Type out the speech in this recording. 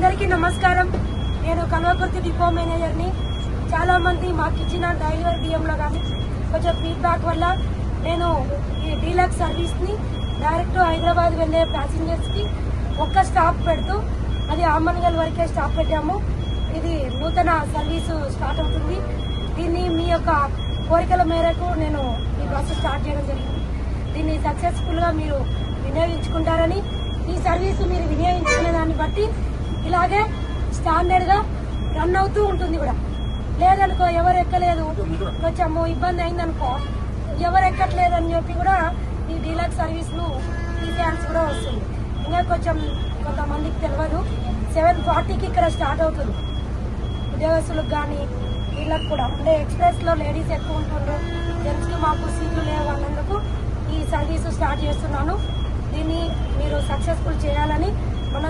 అందరికీ నమస్కారం. నేను కల్వకుర్తి డిపో మేనేజర్ని. చాలామంది మాకు ఇచ్చిన డైలర్ డిఎంలో కానీ కొంచెం ఫీడ్బ్యాక్ వల్ల నేను ఈ డీలక్స్ సర్వీస్ని డైరెక్ట్ హైదరాబాద్ వెళ్ళే ప్యాసింజర్స్కి ఒక్క స్టాప్ పెడుతూ అది ఆమన్గల్ వరకే స్టాప్ పెట్టాము. ఇది నూతన సర్వీసు స్టార్ట్ అవుతుంది. దీన్ని మీ యొక్క కోరికల మేరకు నేను ఈ బస్సు స్టార్ట్ చేయడం జరిగింది. దీన్ని సక్సెస్ఫుల్గా మీరు వినియోగించుకుంటారని ఈ సర్వీసు మీరు వినియోగించుకునే దాన్ని బట్టి ఇలాగే స్టాండర్డ్గా రన్ అవుతూ ఉంటుంది కూడా. లేదనుకో ఎవరు ఎక్కలేదు. కొంచెము ఇబ్బంది అయిందనుకో ఎవరు ఎక్కట్లేదు అని చెప్పి కూడా ఈ డీలక్స్ సర్వీస్లు తీసేయాల్సి కూడా వస్తుంది. ఇంకా కొంచెం కొంతమందికి తెలియదు సెవెన్ ఫార్టీకి ఇక్కడ స్టార్ట్ అవుతుంది. ఉద్యోగస్తులకు కానీ వీళ్ళకి కూడా. అంటే ఎక్స్ప్రెస్లో లేడీస్ ఎక్కువ ఉంటుండ్రు. జెంట్స్ మాకు సీట్లు లేవు అన్నందుకు ఈ సర్వీస్ స్టార్ట్ చేస్తున్నాను. దీన్ని